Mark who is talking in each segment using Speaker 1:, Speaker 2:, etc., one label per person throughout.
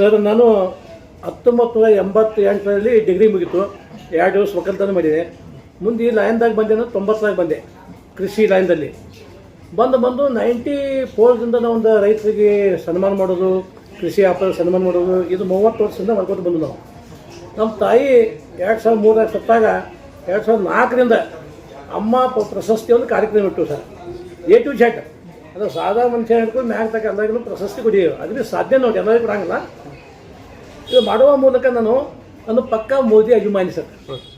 Speaker 1: Sir, ನಾನು ಹತ್ತೊಂಬತ್ತು ನೂರ ಎಂಬತ್ತ ಎಂಟರಲ್ಲಿ ಡಿಗ್ರಿ ಮುಗೀತು. ಎರಡು ವರ್ಷ ಒಕ್ಕಲ್ತನ ಮಾಡಿದೆ. ಮುಂದೆ ಈ ಲೈನ್ದಾಗ ಬಂದೆ ನಾನು ತೊಂಬತ್ತರಾಗ ಬಂದೆ, ಕೃಷಿ ಲೈನ್ದಲ್ಲಿ ಬಂದು ಬಂದು ನೈಂಟಿ ಫೋರ್ದಿಂದ ನಾವು ಒಂದು ರೈತರಿಗೆ ಸನ್ಮಾನ ಮಾಡೋದು, ಕೃಷಿ ಆಪ್ತ ಸನ್ಮಾನ ಮಾಡೋದು, ಇದು ಮೂವತ್ತು ವರ್ಷದಿಂದ ಮಾಡ್ಕೊತ ಬಂದು ನಾವು. ನಮ್ಮ ತಾಯಿ ಎರಡು ಸಾವಿರದ ಮೂರಾಗ ಸತ್ತಾಗ, ಎರಡು ಸಾವಿರದ ನಾಲ್ಕರಿಂದ ಅಮ್ಮ ಪ್ರಶಸ್ತಿ ಒಂದು ಕಾರ್ಯಕ್ರಮ ಇಟ್ಟು ಸರ್ ಎ ಟು ಜೆಡ್ ಅದು ಸಾದಾ ಮನುಷ್ಯ ಹಿಡ್ಕೊಂಡು ಮ್ಯಾಗ ತಕ್ಕ ಎಲ್ಲರಿಗೂ ಪ್ರಶಸ್ತಿ ಕೊಡಿ ಅದಕ್ಕೆ ಸಾಧ್ಯ ನೋಡಿ, ಎಲ್ಲರಿಗೂ ಕೊಡಂಗಿಲ್ಲ. ಇದು ಮಾಡುವ ಮೂಲಕ ನಾನು ನಾನು ಪಕ್ಕ ಮೋದಿ ಅಭಿಮಾನಿ ಸರ್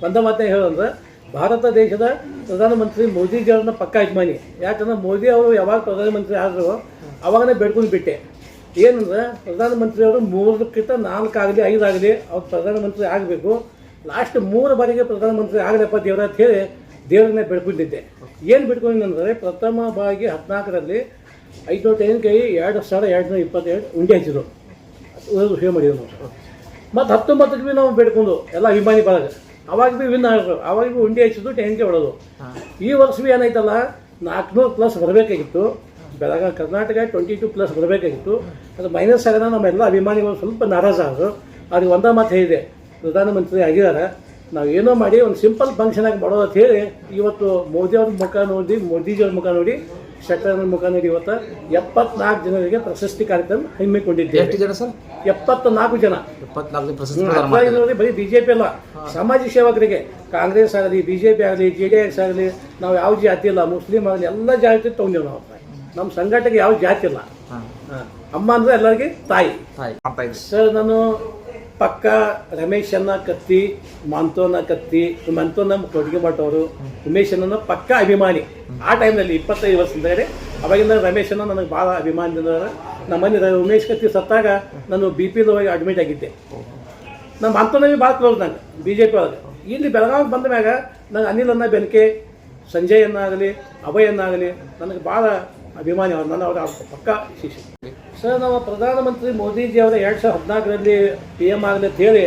Speaker 1: ಬಂದ ಮಾತೇ ಹೇಳಂದ್ರೆ ಭಾರತ ದೇಶದ ಪ್ರಧಾನಮಂತ್ರಿ ಮೋದಿಜಿಯವ್ರನ್ನ ಪಕ್ಕ ಅಭಿಮಾನಿ. ಯಾಕಂದ್ರೆ ಮೋದಿ ಅವರು ಯಾವಾಗ ಪ್ರಧಾನಮಂತ್ರಿ ಆದರು ಅವಾಗನೇ ಬೇಡ್ಕೊಂಡು ಬಿಟ್ಟೆ. ಏನಂದ್ರೆ, ಪ್ರಧಾನಮಂತ್ರಿಯವರು ಮೂರಕ್ಕಿಂತ ನಾಲ್ಕಾಗಲಿ ಐದಾಗಲಿ ಅವ್ರು ಪ್ರಧಾನಮಂತ್ರಿ ಆಗಬೇಕು. ಲಾಸ್ಟ್ ಮೂರು ಬಾರಿಗೆ ಪ್ರಧಾನಮಂತ್ರಿ ಆಗಲಪ್ಪ ದೇವರ ಅಂತ ಹೇಳಿ ದೇವರನ್ನೇ ಬೇಡ್ಕೊಂಡಿದ್ದೆ ಏನು ಬಿಟ್ಕೊಂಡಿದ್ದಂದ್ರೆ ಪ್ರಥಮ ಬಾಗಿ ಹದಿನಾಲ್ಕರಲ್ಲಿ ಐದುನೂರ ತೆಂಗಿನಕಾಯಿ ಎರಡು ಸಾವಿರ ಎರಡು ನೂರ ಇಪ್ಪತ್ತೆರಡು ಉಂಡೆ ಹಚ್ಚಿದ್ರು. ಸೇವ್ ಮಾಡಿದ್ರು ನಾವು ಮತ್ತು ಹತ್ತೊಂಬತ್ತಕ್ಕೆ ಭೀ ನಾವು ಬೇಡ್ಕೊಂಡು ಎಲ್ಲ ಅಭಿಮಾನಿ ಬಳಗ. ಅವಾಗ ಭೀ ವಿನ್ ಆಗಿದ್ರು ಅವಾಗ ಭೀ ಉಂಡೆ ಹಚ್ಚಿದ್ದು ಟೆಂಕೆ ಹೊಡೋದು ಈ ವರ್ಷ ಭೀ ಏನಾಯ್ತಲ್ಲ ನಾಲ್ಕುನೂರು ಪ್ಲಸ್ ಬರಬೇಕಾಗಿತ್ತು. Belagavi Karnataka twenty two plus ಬರಬೇಕಾಗಿತ್ತು. ಅದು ಮೈನಸ್ ಆಗೋಣ ನಮ್ಮೆಲ್ಲ ಅಭಿಮಾನಿಗಳು ಸ್ವಲ್ಪ ನಾರಾಜ ಆದರು. ಅವ್ರಿಗೆ ಒಂದೇ ಮಾತು ಹೇಳಿದೆ. ಪ್ರಧಾನಮಂತ್ರಿ ಆಗಿದ್ದಾರೆ. ನಾವು ಏನೋ ಮಾಡಿ ಒಂದು ಸಿಂಪಲ್ ಫಂಕ್ಷನ್ ಆಗಿ ಮಾಡೋದು ಅಂತ ಹೇಳಿ ಇವತ್ತು ಮೋದಿ ಅವ್ರ ಮುಖ ನೋಡಿ ಮೋದಿಜಿಯವ್ರ ಮುಖ ನೋಡಿ ಶೆಟ್ಟರ್ನ ಮುಖ ನೋಡಿ ಇವತ್ತು ಎಪ್ಪತ್ನಾಲ್ಕು ಜನರಿಗೆ ಪ್ರಶಸ್ತಿ ಕಾರ್ಯಕ್ರಮ ಹಮ್ಮಿಕೊಂಡಿದ್ದೇವೆ
Speaker 2: ಎಷ್ಟು ಜನ ಸರ್?
Speaker 1: ಎಪ್ಪತ್ನಾಲ್ಕು ಜನ.
Speaker 2: ಎಪ್ಪತ್ನಾಲ್ಕು ಪ್ರಶಸ್ತಿ
Speaker 1: ಬರೀ ಬಿ ಬರೀ ಬಿಜೆಪಿ ಅಲ್ಲ ಸಮಾಜ ಸೇವಕರಿಗೆ ಕಾಂಗ್ರೆಸ್ ಆಗಲಿ ಬಿ ಜೆ ಪಿ ಆಗಲಿ ಜೆ ಡಿ ಎಸ್ ಆಗಲಿ ನಾವು ಯಾವ ಜಾತಿ ಇಲ್ಲ ಮುಸ್ಲಿಂ ಆಗಲಿ ಎಲ್ಲ ಜಾತಿ ತೊಗೊಂಡೇವೆ ನಾವು. ನಮ್ಮ ಸಂಘಟನೆಗೆ ಯಾವ ಜಾತಿ ಇಲ್ಲ. ಅಮ್ಮ ಅಂದ್ರೆ ಎಲ್ಲರಿಗೆ ತಾಯಿ.
Speaker 2: ತಾಯಿ.
Speaker 1: ಸರ್ ನಾನು ಪಕ್ಕ ರಮೇಶನ್ನ ಕತ್ತಿ ಮಂತೋನ ಕತ್ತಿ ಮಂತೋನ ಕೊಡುಗೆ ಮಠವರು ಉಮೇಶನ್ನ ಪಕ್ಕ ಅಭಿಮಾನಿ. ಆ ಟೈಮ್ನಲ್ಲಿ ಇಪ್ಪತ್ತೈದು ವರ್ಷದಿಂದಗಡೆ ಅವಾಗಿಂದ ರಮೇಶನ್ನ ನನಗೆ ಭಾಳ ಅಭಿಮಾನದಿಂದ ನಮ್ಮ ರಮೇಶ್ ಕತ್ತಿ ಸತ್ತಾಗ ನಾನು ಬಿ ಪಿ ಹೋಗಿ ಅಡ್ಮಿಟ್ ಆಗಿದ್ದೆ. ನಮ್ಮ ಮಂತೋನವಿ ಭಾಳ ಕ್ಲೋಸ್ ನಂಗೆ ಬಿ ಜೆ ಪಿ ಒಳಗೆ. ಇಲ್ಲಿ ಬೆಳಗಾವಿ ಬಂದ ಮ್ಯಾಗ ನಂಗೆ ಅನಿಲನ್ನ ಬೆನಕೆ ಅನ್ನ ಆಗಲಿ, ನನಗೆ ಭಾಳ ಅಭಿಮಾನಿ ಅವರು ನನ್ನ ಅವರ ಪಕ್ಕ ವಿಶೇಷ ಸರ್ ನಾವು ಪ್ರಧಾನಮಂತ್ರಿ ಮೋದಿಜಿ ಅವರ ಎರಡು ಸಾವಿರದ ಹದಿನಾಲ್ಕರಲ್ಲಿ ಪಿ ಎಂ ಆಗಲಿ ಅಂತ ಹೇಳಿ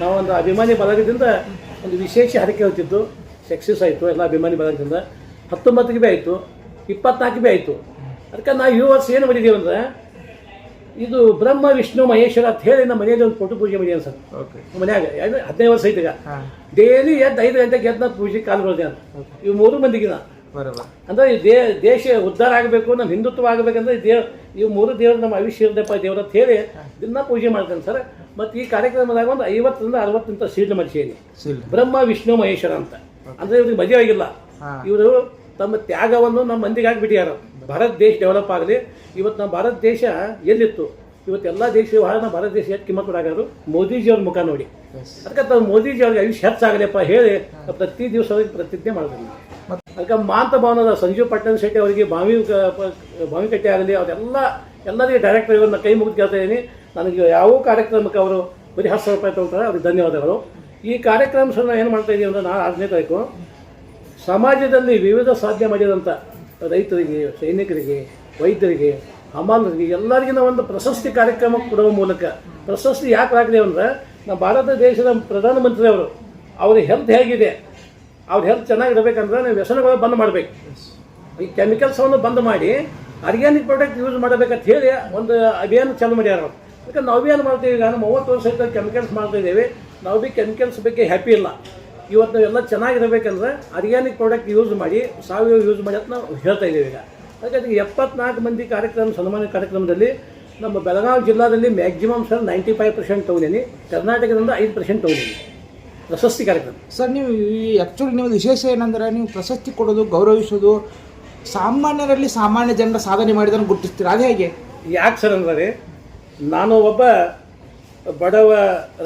Speaker 1: ನಾವೊಂದು ಒಂದು ಅಭಿಮಾನಿ ಬಳಗದಿಂದ ಒಂದು ವಿಶೇಷ ಹರಕೆ ಹೊತ್ತಿದ್ದು ಸಕ್ಸಸ್ ಆಯಿತು ಎಲ್ಲ ಅಭಿಮಾನಿ ಬಳಗದಿಂದ ಹತ್ತೊಂಬತ್ತಿಗೆ ಭೀ ಆಯಿತು ಇಪ್ಪತ್ನಾಲ್ಕು ಭೀ ಆಯಿತು. ಅದಕ್ಕೆ ನಾವು ಈ ವರ್ಷ ಏನು ಮಾಡಿದ್ದೀವಿ ಅಂದರೆ ಇದು ಬ್ರಹ್ಮ ವಿಷ್ಣು ಮಹೇಶ್ವರ ಅಂತ ಹೇಳಿ ನಮ್ಮ ಮನೆಯಲ್ಲಿ ಒಂದು ಫೋಟೋ ಪೂಜೆ ಮಾಡಿದ್ದೇನೆ ಸರ್.
Speaker 2: ಓಕೆ
Speaker 1: ಮನ್ಯಾಗ ಹದಿನೈದು ವರ್ಷ ಐತೆ
Speaker 2: ಈಗ.
Speaker 1: ಡೈಲಿ ಎದ್ದು ಐದು ಗಂಟೆಗೆ ಎದ್ದು ಪೂಜೆ ಕಾಲು ಅಂತ. ಇವು ಮೂರು ಮಂದಿಗೆ ನಾ ಅಂದ್ರೆ ಈ ದೇ ದೇಶ ಉದ್ಧಾರ ಆಗಬೇಕು ನಮ್ಮ ಹಿಂದುತ್ವ ಆಗಬೇಕಂದ್ರೆ ದೇವ್ ಇವು ಮೂರು ದೇವರು ನಮ್ಮ ಅವಿಶೀರ್ದಪ್ಪ ದೇವರತ್ ದೇವ್ರ ಅಂತ ಹೇಳಿ ದಿನ ಪೂಜೆ ಮಾಡ್ತೇನೆ ಸರ್. ಮತ್ತು ಈ ಕಾರ್ಯಕ್ರಮದಾಗ ಒಂದು ಐವತ್ತರಿಂದ ಅರವತ್ತಂತ
Speaker 2: ಸಿಲ್
Speaker 1: ಬ್ರಹ್ಮ ವಿಷ್ಣು ಮಹೇಶ್ವರ ಅಂತ. ಅಂದ್ರೆ ಇವ್ರಿಗೆ ಮದುವೆ ಆಗಿಲ್ಲ. ಇವರು ತಮ್ಮ ತ್ಯಾಗವನ್ನು ನಮ್ಮ ಮಂದಿಗೆ ಬಿಟ್ಟಿದ್ದಾರೆ ಭಾರತ ದೇಶ ಡೆವಲಪ್ ಆಗಲಿ. ಇವತ್ತು ನಮ್ಮ ಭಾರತ ದೇಶ ಎಲ್ಲಿತ್ತು? ಇವತ್ತು ಎಲ್ಲ ದೇಶ ನಮ್ಮ ಭಾರತ ದೇಶ ಎಷ್ಟು ಕಿಮ್ಮತ್ತು ಕೊಡಾಗಾರು ಮೋದಿಜಿಯವ್ರ ಮುಖ ನೋಡಿ. ಅದಕ್ಕೆ ತಾವು ಮೋದಿಜಿ ಅವ್ರಿಗೆ ಆಯುಷ್ಯ ಹೆಚ್ಚಾಗಲಿಪ್ಪ ಹೇಳಿ ಪ್ರತಿ ದಿವಸ ಅವ್ರಿಗೆ ಪ್ರತಿಜ್ಞೆ ಮಾಡ್ತೀನಿ ಅದಕ್ಕೆ ಮಾಂತ ಭವನದ ಸಂಜೀವ್ ಪಟ್ಟಣ ಶೆಟ್ಟಿ ಅವರಿಗೆ ಬಾವಿ ಕಟ್ಟೆ ಆಗಲಿ, ಅವರೆಲ್ಲ, ಎಲ್ಲರಿಗೆ ಡೈರೆಕ್ಟರ್ ಇವರನ್ನ ಕೈ ಮುಗಿದು ಕೇಳ್ತಾ ಇದ್ದೀನಿ. ನನಗೆ ಯಾವ ಕಾರ್ಯಕ್ರಮಕ್ಕೆ ಅವರು ಬರೀ ಹತ್ತು ಸಾವಿರ ರೂಪಾಯಿ ತೊಗೊಳ್ತಾರೆ ಅವ್ರಿಗೆ ಧನ್ಯವಾದಗಳು. ಈ ಕಾರ್ಯಕ್ರಮ ಏನು ಮಾಡ್ತಾ ಇದ್ದೀವಿ ಅಂದ್ರೆ ನಾನು ಆರನೇ ತಾರೀಕು, ಸಮಾಜದಲ್ಲಿ ವಿವಿಧ ಸಾಧ್ಯ ಮಾಡಿದಂಥ ರೈತರಿಗೆ, ಸೈನಿಕರಿಗೆ, ವೈದ್ಯರಿಗೆ, ಹಮಾಲರಿಗೆ, ಎಲ್ಲರಿಗಿನ ಒಂದು ಪ್ರಶಸ್ತಿ ಕಾರ್ಯಕ್ರಮ ಕೊಡುವ ಮೂಲಕ, ಪ್ರಶಸ್ತಿ ಯಾಕೆ ಆಗಲಿ ಅಂದ್ರೆ, ನಮ್ಮ ಭಾರತ ದೇಶದ ಪ್ರಧಾನಮಂತ್ರಿಯವರು, ಅವ್ರ ಹೆಲ್ತ್ ಹೇಗಿದೆ. ಅವ್ರ ಹೆಲ್ತ್ ಚೆನ್ನಾಗಿರ್ಬೇಕಂದ್ರೆ ನಾವು ವ್ಯಸನಗಳು ಬಂದ್ ಮಾಡಬೇಕು. ಈ ಕೆಮಿಕಲ್ಸವನ್ನು ಬಂದ್ ಮಾಡಿ ಆರ್ಗ್ಯಾನಿಕ್ ಪ್ರಾಡಕ್ಟ್ ಯೂಸ್ ಮಾಡಬೇಕಂತ ಹೇಳಿ ಒಂದು ಅಭಿಯಾನ ಚಾಲು ಮಾಡ್ಯಾರ ಯಾಕಂದ್ರೆ ನಾವು ಏನು ಮಾಡ್ತೀವಿ ಈಗ, ನಮ್ಮ ಮೂವತ್ತು ವರ್ಷ ಆಯ್ತು ಕೆಮಿಕಲ್ಸ್ ಮಾಡ್ತಾ ಇದ್ದೇವೆ. ನಾವು ಭೀ ಕೆಮಿಕಲ್ಸ್ ಬಗ್ಗೆ ಹ್ಯಾಪಿ ಇಲ್ಲ. ಇವತ್ತು ನಾವೆಲ್ಲ ಚೆನ್ನಾಗಿರಬೇಕಂದ್ರೆ ಆರ್ಗ್ಯಾನಿಕ್ ಪ್ರಾಡಕ್ಟ್ ಯೂಸ್ ಮಾಡಿ, ಸಾವಯವ ಯೂಸ್ ಮಾಡಿ ಅಂತ ನಾವು ಹೇಳ್ತಾ ಇದ್ದೀವಿ ಈಗ. ಅದಕ್ಕೆ ಎಪ್ಪತ್ನಾಲ್ಕು ಮಂದಿ ಕಾರ್ಯಕ್ರಮ ಸನ್ಮಾನ ಕಾರ್ಯಕ್ರಮದಲ್ಲಿ ನಮ್ಮ Belagavi ಜಿಲ್ಲಾದಲ್ಲಿ maximum sir ninety five percent ತೊಗೊಂಡೀನಿ. ಕರ್ನಾಟಕದಿಂದ ಐದು ಪರ್ಸೆಂಟ್ ತೊಗೊಂಡೀನಿ. ಪ್ರಶಸ್ತಿ ಕಾರ್ಯಕ್ರಮ
Speaker 2: ಸರ್ ನೀವು ಆ್ಯಕ್ಚುಲಿ ನಿಮ್ಮದು ವಿಶೇಷ ಏನಂದ್ರೆ ನೀವು ಪ್ರಶಸ್ತಿ ಕೊಡೋದು ಗೌರವಿಸೋದು ಸಾಮಾನ್ಯರಲ್ಲಿ ಸಾಮಾನ್ಯ ಜನರ ಸಾಧನೆ ಮಾಡಿದನ್ನು ಗುರುತಿಸ್ತೀರ? ಅದು ಹೇಗೆ?
Speaker 1: ಯಾಕೆ ಸರ್ ಅಂದರೆ ನಾನು ಒಬ್ಬ ಬಡವ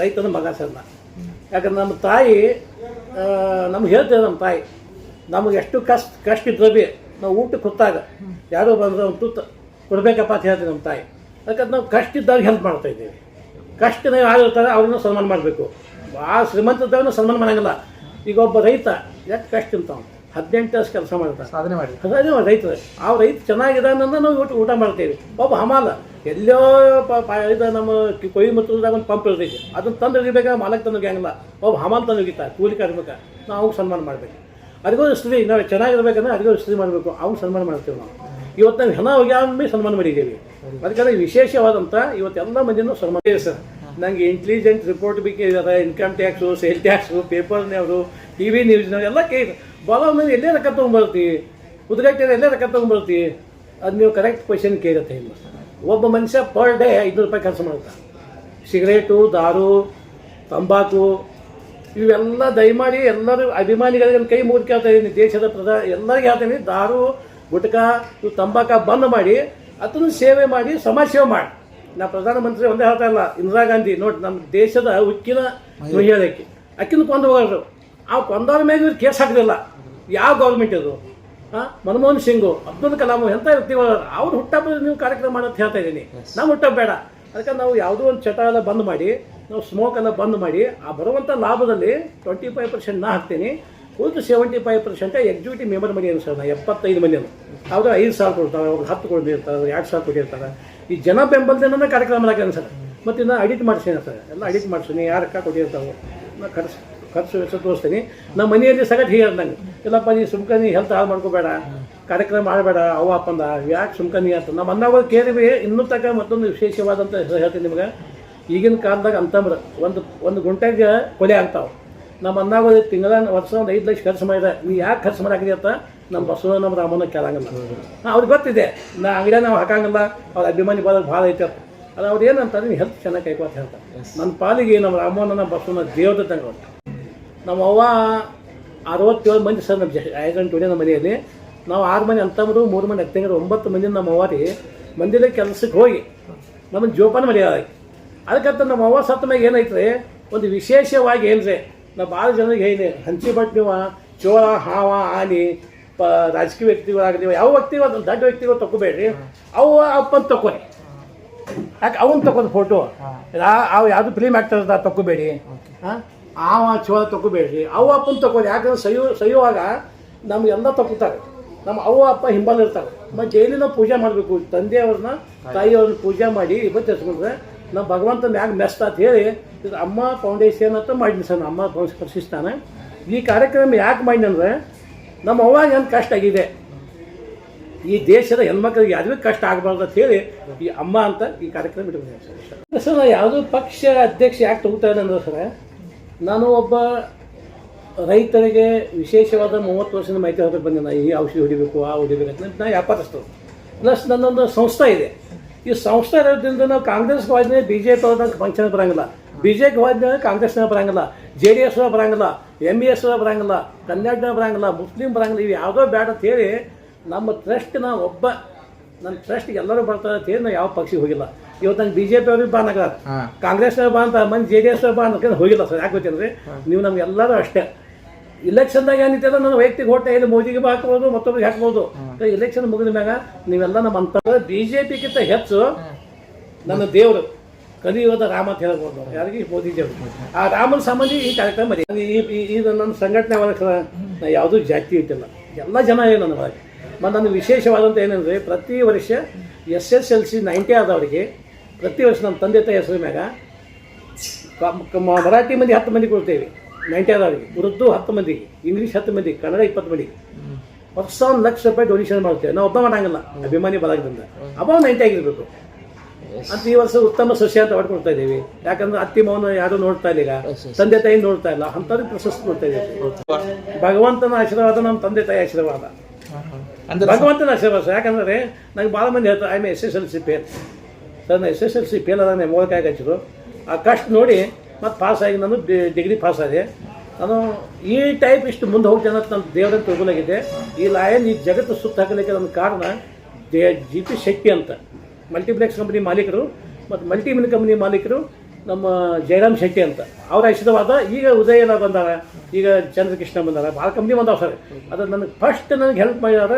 Speaker 1: ರೈತನ ಮಗ ಸರ್ ನಾನು ಯಾಕಂದ್ರೆ ನಮ್ಮ ತಾಯಿ ನಮ್ಗೆ ಹೇಳ್ತೇವೆ ನಮ್ಮ ತಾಯಿ ನಮಗೆ ಎಷ್ಟು ಕಷ್ಟ ಕಷ್ಟ ಇದ್ರೆ ಭೀ ನಾವು ಊಟಕ್ಕೆ ಕೊತ್ತಾಗ ಯಾರೋ ಬಂದ್ರೆ ಒಂದು ತುತ್ತ ಕೊಡಬೇಕಪ್ಪ ಅಂತ ಹೇಳ್ತೀವಿ ನಮ್ಮ ತಾಯಿ. ಯಾಕಂದ್ರೆ ನಾವು ಕಷ್ಟ ಇದ್ದಾಗ ಹೆಲ್ಪ್ ಮಾಡ್ತಾ ಇದ್ದೀವಿ. ಕಷ್ಟ ಯಾರು ಆಗಿರ್ತಾರೆ ಅವ್ರನ್ನ ಸನ್ಮಾನ ಮಾಡಬೇಕು. ಭಾಳ ಶ್ರೀಮಂತದವನು ಸನ್ಮಾನ ಮಾಡಂಗಿಲ್ಲ. ಈಗ ಒಬ್ಬ ರೈತ ಎಷ್ಟು ಕಷ್ಟ ತಿಂತಾವ ಹದಿನೆಂಟು ವರ್ಷ ಕೆಲಸ ಮಾಡ್ತಾರೆ
Speaker 2: ಸಾಧನೆ ಮಾಡಿ
Speaker 1: ಅದೇ ರೈತ. ಆ ರೈತ ಚೆನ್ನಾಗಿದ್ದಾನಂದ ನಾವು ಊಟ ಊಟ ಮಾಡ್ತೀವಿ. ಒಬ್ಬ ಹಮಾಲ ಎಲ್ಲೋ ಇದು ನಮ್ಮ ಕಿ- ಕೊಯ್ಮತ್ತೂರ್ದಾಗ ಒಂದು ಪಂಪ್ ಇರ್ತೈತಿ. ಅದನ್ನ ತಂದು ಹಿಡಿಬೇಕಾ? ಮಾಲಕ್ ತಂದು ಹೆಂಗಲ್ಲ ಒಬ್ಬ ಹಮಾಲ್ ತಂದು ಹೋಗಿತ್ತ ಕೂಲಿ ಕಾರ್ಮಿಕ ನಾವು ಅವ್ಗೆ ಸನ್ಮಾನ ಮಾಡಬೇಕು. ಅದಕ್ಕೂ ಸ್ತ್ರೀ ನಾವು ಚೆನ್ನಾಗಿರ್ಬೇಕಂದ್ರೆ ಅದಕ್ಕೂ ಸ್ತ್ರೀ ಮಾಡಬೇಕು. ಅವ್ನು ಸನ್ಮಾನ ಮಾಡ್ತೀವಿ ನಾವು. ಇವತ್ತು ನಾವು ಹೆಣ ಹೋಗ್ಯಾಮಿ ಸನ್ಮಾನ ಮಾಡಿದ್ದೀವಿ. ಅದಕ್ಕೆ ವಿಶೇಷವಾದಂಥ ಇವತ್ತೆಲ್ಲ ಮಂದಿನೂ ಸನ್ಮಾನ ಸರ್. ನನಗೆ ಇಂಟೆಲಿಜೆಂಟ್ ರಿಪೋರ್ಟ್ ಬೇಕಿದ್ದಾರೆ ಇನ್ಕಮ್ ಟ್ಯಾಕ್ಸು ಸೇಲ್ ಟ್ಯಾಕ್ಸು ಪೇಪರ್ನವರು ಟಿ ವಿ ನ್ಯೂಸ್ನವ್ರು ಎಲ್ಲ ಕೇಳಿ. ಭಾಳ ಮೇಲೆ ಎಲ್ಲೇ ರೊಕ್ಕ ತೊಗೊಂಬರ್ತಿ ಉದ್ಘಾಟನೆ ಎಲ್ಲೇ ರೊಕ್ಕ ತೊಗೊಂಬರ್ತಿ ಅದು ನೀವು ಕರೆಕ್ಟ್ ಕ್ವಶನ್ ಕೇಳುತ್ತೆ ಇಲ್ಲ. ಒಬ್ಬ ಮನುಷ್ಯ ಪರ್ ಡೇ ಐದುನೂರು ರೂಪಾಯಿ ಖರ್ಚು ಮಾಡ್ತಾನೆ ಸಿಗರೇಟು ದಾರು, ತಂಬಾಕು, ಇವೆಲ್ಲ ದಯಮಾಡಿ ಎಲ್ಲರೂ ಅಭಿಮಾನಿಗಳಿಗೆ ಕೈ ಮುಗಿದು ಕೇಳ್ತಾ ಇದ್ದೀನಿ. ದೇಶದ ಪ್ರಧಾನ, ಎಲ್ಲರಿಗೆ ಹೇಳ್ತೀನಿ ದಾರು, ಗುಟ್ಕಾ ತಂಬಾಕ ಬಂದ್ ಮಾಡಿ, ಅದನ್ನು ಸೇವೆ ಮಾಡಿ, ಸಮಾಜ ಸೇವೆ ಮಾಡಿ. ನಾ ಪ್ರಧಾನಮಂತ್ರಿ ಒಂದೇ ಹೇಳ್ತಾ ಇಲ್ಲ ಇಂದಿರಾ ಗಾಂಧಿ ನೋಡಿ ನಮ್ಮ ದೇಶದ ಉಕ್ಕಿನ ಮಹಿಳೆಯಕ್ಕೆ ಅಕ್ಕಿನ ಕೊಂದು ಹೋಗೋರು ಆ ಕೊಂದವ್ರ ಮೇಲೆ ಇವ್ರು ಕೇಸ್ ಹಾಕಲಿಲ್ಲ. ಯಾವ ಗೌರ್ಮೆಂಟ್ ಇದು? ಹಾಂ ಮನಮೋಹನ್ ಸಿಂಗು ಅಬ್ದುಲ್ ಕಲಾಂ ಎಂತ ವ್ಯಕ್ತಿಗಳು ಅವ್ರು? ಹುಟ್ಟಹಬ್ಬ ನೀವು ಕಾರ್ಯಕ್ರಮ ಮಾಡೋದು ಹೇಳ್ತಾ ಇದ್ದೀನಿ. ನಮ್ಮ ಹುಟ್ಟ ಬೇಡ. ಅದಕ್ಕೆ ನಾವು ಯಾವುದೋ ಒಂದು ಚಟ ಎಲ್ಲ ಬಂದ್ ಮಾಡಿ ನಾವು ಸ್ಮೋಕ್ ಎಲ್ಲ ಬಂದ್ ಮಾಡಿ ಆ ಬರುವಂಥ ಲಾಭದಲ್ಲಿ ಟ್ವೆಂಟಿ ಫೈವ್ ಪರ್ಸೆಂಟ್ ನಾ ಹಾಕ್ತೀನಿ. ಉಳಿದು seventy five percent executive member ಮಾಡಿ ಸರ್? ನಾ ಎಪ್ಪತ್ತೈದು ಮಂದಿನು ಅವ್ರು ಐದು ಸಾವಿರ ಕೊಡ್ತಾರೆ, ಅವ್ರು ಹತ್ತು ಕೊಟ್ಟಿರ್ತಾರೆ ಎರಡು ಸಾವಿರ ಕೊಟ್ಟಿರ್ತಾರೆ ಈ ಜನ ಬೆಂಬಲದಿಂದ ಕಾರ್ಯಕ್ರಮ ಹಾಕ್ಯಾನ ಸರ್. ಮತ್ತು ಇನ್ನು ಅಡಿಟ್ ಮಾಡ್ಸೀನಿ ಸರ್. ಎಲ್ಲ ಅಡಿಟ್ ಮಾಡ್ಸೀನಿ ಯಾರಕ್ಕ ಕೊಟ್ಟಿರ್ತಾವೆ ನಾ ಖರ್ಚು ಖರ್ಚು ವೆಚ್ಚ ತೋರಿಸ್ತೀನಿ. ನಮ್ಮ ಮನೆಯಲ್ಲಿ ಸಗಟ್ ಹೀಗೆ ನಂಗೆ. ಇಲ್ಲಪ್ಪ, ನೀ ಸುಮ್ಕ, ನೀ ಹೆಲ್ತ್ ಹಾಳು ಮಾಡ್ಕೋಬೇಡ. ಕಾರ್ಯಕ್ರಮ ಮಾಡಬೇಡ ಅವ ಅಪ್ಪಂದ. ಯಾಕೆ ಸುಮ್ಕ ನೀ ಅಂತ. ನಮ್ಮ ಅನ್ನವಾಗ ಕೇಳಿವಿ ಇನ್ನೂ ತನಕ ಮತ್ತೊಂದು ವಿಶೇಷವಾದಂಥ ಹೇಳ್ತೀನಿ ನಿಮ್ಗೆ. ಈಗಿನ ಕಾಲದಾಗ ಅಂತಂದ್ರೆ ಒಂದು ಒಂದು ಗುಂಟೆಗೆ ಕೊಲೆ ಆಗ್ತಾವೆ. ನಮ್ಮ ಅನ್ನಾಗ ತಿಂಗಳ ವರ್ಷ ಒಂದು ಐದು ಲಕ್ಷ ಖರ್ಚು ಮಾಡಿದೆ. ನೀ ಯಾಕೆ ಖರ್ಚು ಮಾಡಾಕಿದೆ ಅಂತ ನಮ್ಮ ಬಸವ ನಮ್ಮ ರಾಮನ ಕೇಳಂಗಿಲ್ಲ. ಅವ್ರಿಗೆ ಗೊತ್ತಿದೆ. ನಾ ಅಂಗಡಿಯ ನಾವು ಹಾಕಂಗಿಲ್ಲ. ಅವ್ರ ಅಭಿಮಾನಿ ಬಾಲ ಭಾಳ ಐತೆ. ಅಂತ ಅದು ಅವ್ರು ಏನಂತಾರೆ ನೀನು ಹೆಲ್ತ್ ಚೆನ್ನಾಗಿ ಕೈಕೋತ ಹೇಳ್ತಾರೆ. ನನ್ನ ಪಾಲಿಗೆ ನಮ್ಮ ರಾಮನ ಬಸವನ ದೇವ್ರ ತಂಗ ನಮ್ಮ ಅವ್ವ ಅರವತ್ತೇಳು ಮಂದಿ ಸರ್ ನಮ್ಮ ಐದು ಟುಡೆ ನಮ್ಮ ಮನೆಯಲ್ಲಿ. ನಾವು ಆರು ಮಂದಿ ಅಂತಂದ್ರು ಮೂರು ಮಂದಿ ಅತ್ತಂಗರು ಒಂಬತ್ತು ಮಂದಿ ನಮ್ಮ ಅವ್ವಾರಿ ಮಂದಿರ ಕೆಲಸಕ್ಕೆ ಹೋಗಿ ನಮ್ಮನ್ನು ಜೋಪಾನ ಮರ್ಯಾದ. ಅದಕ್ಕಂತ ನಮ್ಮ ಅವ್ವ ಸತ್ತ ಮ್ಯಾಗ ಏನೈತ್ರಿ ಒಂದು ವಿಶೇಷವಾಗಿ ಏನ್ರಿ ನಾ ಭಾಳ ಜನರಿಗೆ ಹೇಳಿ ಹಂಚಿ ಬಟ್ ನೀವು ಚೋಳ ಹಾವ ಆನಿ ಪ ರಾಜಕೀಯ ವ್ಯಕ್ತಿಗಳಾಗಲಿ ಯಾವ ವ್ಯಕ್ತಿಗಳು ಅದನ್ನ ದೊಡ್ಡ ವ್ಯಕ್ತಿಗಳು ತಗೋಬೇಡ್ರಿ ಅವು ಅಪ್ಪನ ತಗೋರಿ ಯಾಕೆ ಅವನು ತಗೊಂಡು ಫೋಟೋ ಅವು ಯಾವುದು ಫಿಲ್ಮ್ ಆ್ಯಕ್ಟರ್ ತಗೋಬೇಡಿ ಹಾಂ? ಆವ ಚೋಳ ತಗೋಬೇಡ್ರಿ ಅವು ಅಪ್ಪನ ತಗೋರಿ ಯಾಕಂದ್ರೆ ಸೈಯೋ ಸೈಯುವಾಗ ನಮಗೆಲ್ಲ ತಗೋತಾರೆ ನಮ್ಮ ಅವ್ವ ಅಪ್ಪ ಹಿಂಬಾಲ ಇರ್ತಾರೆ ಮತ್ತು ಡೈಲಿ ನಾವು ಪೂಜೆ ಮಾಡಬೇಕು. ತಂದೆಯವ್ರನ್ನ ತಾಯಿಯವ್ರನ್ನ ಪೂಜೆ ಮಾಡಿ ಇವತ್ತು ಹೆಸ್ಕೊಂಡ್ರೆ ನಾವು ಭಗವಂತ ಮ್ಯಾಗ ಮೆಸ್ತ ಅಂತ ಹೇಳಿ, ಇದು ಅಮ್ಮ ಫೌಂಡೇಶನ್ ಅಂತ ಮಾಡಿದ್ನಿ ಸರ್ ಅಮ್ಮ ಪ್ರತಿಷ್ಠಾನ ಈ ಕಾರ್ಯಕ್ರಮ ಯಾಕೆ ಮಾಡಿದೆ ಅಂದರೆ, ನಮ್ಮ ಅವ್ವಾಗ ಏನು ಕಷ್ಟ ಆಗಿದೆ? ಈ ದೇಶದ ಹೆಣ್ಮಕ್ಳಿಗೆ ಯಾವುದೇ ಕಷ್ಟ ಆಗಬಾರ್ದು ಅಂತ ಹೇಳಿ ಈ ಅಮ್ಮ ಅಂತ ಈ ಕಾರ್ಯಕ್ರಮ ಇಟ್ಕೊಂಡಿದ್ದೀನಿ ಸರ್. ಸರ್ ನಾನು ಯಾವುದೋ ಪಕ್ಷ ಅಧ್ಯಕ್ಷ ಯಾಕೆ ತಗೋತಾ ಅಂದ್ರೆ ಸರ್, ನಾನು ಒಬ್ಬ ರೈತರಿಗೆ ವಿಶೇಷವಾದ ಮೂವತ್ತು ವರ್ಷದ ಮೈತ್ರಿ ಹೊರಗೆ ಬಂದೆ ನಾನು ಈ ಔಷಧಿ ಹೊಡಿಬೇಕು, ಆ ಹೊಡಿಬೇಕು ಅಂತ. ನಾನು ವ್ಯಾಪಾರಸ್ಥರು. ಪ್ಲಸ್ ನನ್ನೊಂದು ಸಂಸ್ಥೆ ಇದೆ. ಈ ಸಂಸ್ಥೆ ಇರೋದ್ರಿಂದ ನಾವು ಕಾಂಗ್ರೆಸ್ ಹೋದ್ಮೇಲೆ ಬಿ ಜೆ ಪಿ ಅವ್ರದ್ದು ಫಂಕ್ಷನ್ ಬರಂಗಿಲ್ಲ. ಬಿ ಜೆ ಪಿ ಹೋದ್ಮೇಲೆ ಕಾಂಗ್ರೆಸ್ನ ಬರೋಂಗಿಲ್ಲ. ಜೆ ಡಿ ಎಸ್ ಬರೋಂಗಿಲ್ಲ. ಎಂ ಬಿ ಎಸ್ ಬರಂಗಿಲ್ಲ. ಕನ್ನಡ ಬರೋಂಗಿಲ್ಲ. ಮುಸ್ಲಿಂ ಬರೋಂಗಿಲ್ಲ. ಇವು ಯಾವುದೋ ಬೇಡ ಅಂತ ಹೇಳಿ ನಮ್ಮ ನಾವು ಒಬ್ಬ ನನ್ನ ಟ್ರಸ್ಟ್ಗೆ ಎಲ್ಲರೂ ಬರ್ತಾರೆ ಅಂತ ಹೇಳಿ ನಾವು ಯಾವ ಪಕ್ಷಿಗೆ ಹೋಗಿಲ್ಲ. ಇವತ್ತು ನಂಗೆ ಬಿ ಜೆ ಪಿ ಅವ್ರಿಗೆ ಬಾ ನಗರ.
Speaker 2: ಹಾಂ.
Speaker 1: ಕಾಂಗ್ರೆಸ್ ಬಾ ಅಂತ ಮಂದಿ ಜೆ ಡಿ ಎಸ್ ಬಾ ಅಂತ ಹೋಗಿಲ್ಲ ಸರ್. ಯಾಕೆ ಗೊತ್ತೇನ್ರಿ? ನೀವು ನಮ್ಗೆ ಎಲ್ಲರೂ ಅಷ್ಟೇ. ಇಲೆಕ್ಷನ್ದಾಗ ಅಂದ್ರೆ ನನ್ನ ವೈಯಕ್ತಿಕ ಓಟ್ ಇಲ್ಲಿ ಮೋದಿಗೆ ಬಾ ಹಾಕ್ಬೋದು ಮತ್ತೊಬ್ಬರಿಗೆ ಹಾಕ್ಬೋದು. ಇಲೆಕ್ಷನ್ ಮುಗಿದ ಮ್ಯಾಗ ನೀವೆಲ್ಲ ನಮ್ಮ ಅಂತ ಬಿ ಜೆ ಪಿಗಿಂತ ಹೆಚ್ಚು ನನ್ನ ದೇವರು. ಕಲಿಯುವುದ ರಾಮ ಅಂತ ಹೇಳ್ಬೋದು. ಯಾರಿಗೆ? ಮೋದಿ ದೇವರು. ಆ ರಾಮನ ಸಂಬಂಧ ಈ ಕಾರ್ಯಕ್ರಮ ಈ ನನ್ನ ಸಂಘಟನೆ ಒಳಗೆ ನಾ ಯಾವುದೂ ಜಾತಿ ಇಟ್ಟಿಲ್ಲ. ಎಲ್ಲ ಜನ ಏನು ನನ್ನ ಒಳಗೆ. ಮತ್ತು ನನ್ನ ವಿಶೇಷವಾದಂಥ ಏನಂದರೆ ಪ್ರತಿ ವರ್ಷ S S L C ninety ಆದವರಿಗೆ ಪ್ರತಿ ವರ್ಷ ನಮ್ಮ ತಂದೆ ತಾಯಿ ಹೆಸರು ಮ್ಯಾಗ ಮರಾಠಿ ಮಂದಿ ಹತ್ತು ಮಂದಿ ಕೊಡ್ತೇವೆ. ನೈಂಟಿ ಆದವರಿಗೆ ಉರ್ದು ಹತ್ತು ಮಂದಿ ಇಂಗ್ಲೀಷ್ ಹತ್ತು ಮಂದಿ ಕನ್ನಡ ಇಪ್ಪತ್ತು ಮಂದಿ. ಹೊಸ ಒಂದು ಲಕ್ಷ ರೂಪಾಯಿ ಡೊನೇಷನ್ ಮಾಡ್ತೇವೆ ನಾವು ಒಬ್ಬ ಮಾಡಂಗಿಲ್ಲ ಅಭಿಮಾನಿ ಬಲಾಗದಿಂದ ಅಬ್ಬ ನೈಂಟಿ ಆಗಿರಬೇಕು. ಅಂತ ಈ ವರ್ಷ ಉತ್ತಮ ಸಸ್ಯ ಅಂತ ಹೊಡ್ಕೊಳ್ತಾ ಇದ್ದೀವಿ. ಯಾಕಂದ್ರೆ ಅತ್ತಿ ಮೌನ ಯಾರು ನೋಡ್ತಾ ಇಲ್ಲ. ಈಗ ತಂದೆ ತಾಯಿ ನೋಡ್ತಾ ಇಲ್ಲ. ಅಂಥವ್ರಿಗೆ ಪ್ರಶಸ್ತಿ ನೋಡ್ತಾ ಇದ್ದೀವಿ. ಭಗವಂತನ ಆಶೀರ್ವಾದ ನಮ್ಮ ತಂದೆ ತಾಯಿ ಆಶೀರ್ವಾದ. ಭಗವಂತನ ಆಶೀರ್ವಾದ. ಯಾಕಂದ್ರೆ ನಂಗೆ ಭಾಳ ಮಂದಿ ಹೇಳ್ತಾರೆ I am S S L C fail sir ನಾನು S S L C fail ಅದ ಮೂಲಕ ಹಚ್ಚಿದ್ರು. ಆ ಕಷ್ಟ ನೋಡಿ ಮತ್ತು ಪಾಸಾಗಿ ನಾನು ಡಿಗ್ರಿ ಪಾಸ್ ಆದೆ. ನಾನು ಈ ಟೈಪ್ ಇಷ್ಟು ಮುಂದೆ ಹೋಗ್ತೇನೆ ಅಂತ ನನ್ನ ದೇವರನ್ನು ತಿಳ್ಕೊಲಾಗಿದೆ ಈ ಲಾಯನ್ ಈ ಜಗತ್ತು ಸುತ್ತ ಹಾಕಲಿಕ್ಕೆ ನನ್ನ ಕಾರಣ ದೇ ಜಿ ಪಿ ಶೆಟ್ಟಿ ಅಂತ. ಮಲ್ಟಿಪ್ಲೆಕ್ಸ್ ಕಂಪ್ನಿ ಮಾಲೀಕರು ಮತ್ತು ಮಲ್ಟಿಮಿನ್ ಕಂಪ್ನಿ ಮಾಲೀಕರು ನಮ್ಮ ಜಯರಾಮ್ ಶೆಟ್ಟಿ ಅಂತ. ಅವರ ಆಶೀರ್ವಾದ ಈಗ ಉದಯನ ಬಂದಾರ. ಈಗ ಚಂದ್ರಕೃಷ್ಣ ಬಂದಾರ. ಭಾಳ ಕಂಪ್ನಿ ಬಂದಾವ ಸರ್ ಅದು ನನಗೆ ಫಸ್ಟ್ ನನಗೆ ಹೆಲ್ಪ್ ಮಾಡಿದಾರ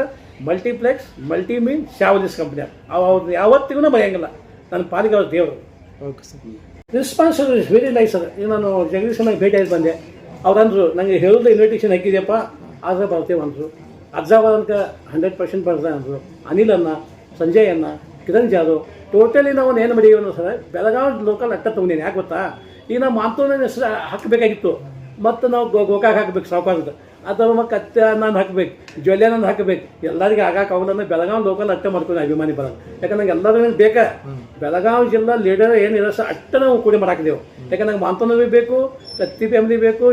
Speaker 1: ಮಲ್ಟಿಪ್ಲೆಕ್ಸ್ ಮಲ್ಟಿಮೀನ್ ಶಾವಲಿಸ್ ಕಂಪ್ನಿ ಅವು ಅವ್ರು ಯಾವತ್ತಿಗೂ ಬರೆಯಂಗಿಲ್ಲ ನನ್ನ ಪಾಲಿಗೆ ಅವ್ರ ದೇವರು.
Speaker 2: Okay sir
Speaker 1: response is very nice ಅದ ನಾನು ಜಗದೀಶನಾಗ ಭೇಟಿ ಆಗಿ ಬಂದೆ. ಅವ್ರು ಅಂದರು ನನಗೆ ಹೇಳೋದು ಇನ್ವಿಟೇಷನ್ ಹಾಕಿದ್ಯಪ್ಪ, ಆದರೆ ಬರ್ತೇವೆ, ಅಂದರು. ಅಜ್ಜಾಬಾದ್ ಅನ್ಕ ಹಂಡ್ರೆಡ್ ಪರ್ಸೆಂಟ್ ಬರ್ತಾರೆ ಅಂದರು. ಅನಿಲ್ ಅನ್ನ ಸಂಜಯ್ ಅನ್ನ ಕಿರಣ್ ಜಾಧವ್ ಟೋಟಲಿ ನಾವು ಏನು ಮಾಡಿದೀವಿ ಅನ್ನೋ ಸರ್, ಬೆಳಗಾವಿ ಲೋಕಲ್ ಅಟ್ಟ ತೊಗೊಂಡೇನೆ. ಯಾಕೆ ಗೊತ್ತಾ? ಈಗ ನಾವು ಮಾತುನ ಹೆಸರು ಹಾಕಬೇಕಾಗಿತ್ತು. ಮತ್ತು ನಾವು ಗೋಕಾಕ್ ಹಾಕಬೇಕು, ಸಾವುಕಾರದ. ಅಥವಾ ಕತ್ತೆ ನಾನು ಹಾಕ್ಬೇಕು ಜ್ವಲ್ಯ ನಾನು ಹಾಕಬೇಕು. ಎಲ್ಲರಿಗೆ ಆಗಾಕ ಆಗಲ್ಲ ಬೆಳಗಾವಿ ಲೋಕಲ್ ಅಟ್ಟೆ ಮಾಡ್ಕೊಂಡು ಅಭಿಮಾನಿ ಬರೋದು ಯಾಕಂದ್ರೆ ನಂಗೆ ಎಲ್ಲರೂ ನಂಗೆ ಬೇಕಾ? ಬೆಳಗಾವಿ ಜಿಲ್ಲಾ ಲೀಡರ್ ಏನಿದೆ ಸಹ ಅಟ್ಟ ನಾವು ಕೂಡಿ ಮಾಡಾಕಿದೆವು. ಯಾಕಂದ್ರೆ ನಂಗೆ ಮಾಂತನವಿ ಬೇಕು ಕತ್ತಿ ಫ್ಯಾಮಿಲಿ ಬೇಕು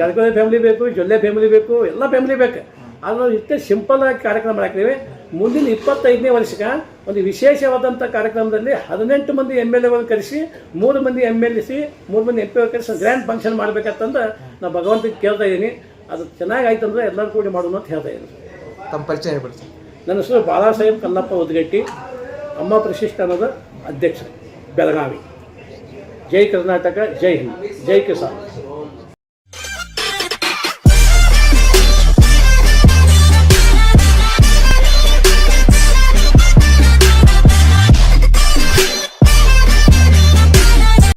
Speaker 1: ಜಾರಕಿಹೊಳಿ ಫ್ಯಾಮಿಲಿ ಬೇಕು ಜೊಲ್ಲೆ ಫ್ಯಾಮಿಲಿ ಬೇಕು ಎಲ್ಲ ಫ್ಯಾಮಿಲಿ ಬೇಕು. ಆದ್ರೆ ನಾವು ಇಷ್ಟೇ ಸಿಂಪಲ್ ಆಗಿ ಕಾರ್ಯಕ್ರಮ ಮಾಡಾಕಿದ್ದೀವಿ ಮುಂದಿನ ಇಪ್ಪತ್ತೈದನೇ ವರ್ಷಕ್ಕೆ ಒಂದು ವಿಶೇಷವಾದಂಥ ಕಾರ್ಯಕ್ರಮದಲ್ಲಿ ಹದಿನೆಂಟು ಮಂದಿ ಎಂ ಎಲ್ ಎಗಳನ್ನು ಕರೆಸಿ ಮೂರು ಮಂದಿ ಎಂ ಎಲ್ ಸಿ ಮೂರು ಮಂದಿ ಎಂ ಪಿ ಕರೆಸಿ ಗ್ರ್ಯಾಂಡ್ ಫಂಕ್ಷನ್ ಮಾಡಬೇಕಂತಂದು ನಾನು ಭಗವಂತಗೆ ಕೇಳ್ತಾ ಇದ್ದೀನಿ. ಅದು ಚೆನ್ನಾಗಿ ಆಯ್ತು ಅಂದ್ರೆ ಎಲ್ಲರೂ ಕೂಡಿ ಮಾಡೋಣ ಅಂತ ಹೇಳ್ತಾ ಇದ್ದೀನಿ.
Speaker 2: ತಮ್ಮ ಪರಿಚಯ ಹೇಳ್ಬಿಡಿ ಸರ್
Speaker 1: ನನ್ನ ಹೆಸರು ಬಾಳಾಸಾಹೇಬ್ ಕಲ್ಲಪ್ಪ ಉದ್ಗಟ್ಟಿ ಅಮ್ಮ ಪ್ರತಿಷ್ಠಾನದ ಅಧ್ಯಕ್ಷ ಬೆಳಗಾವಿ. ಜೈ ಕರ್ನಾಟಕ ಜೈ ಹಿಂದ್ ಜೈ ಕಿಸಾನ್.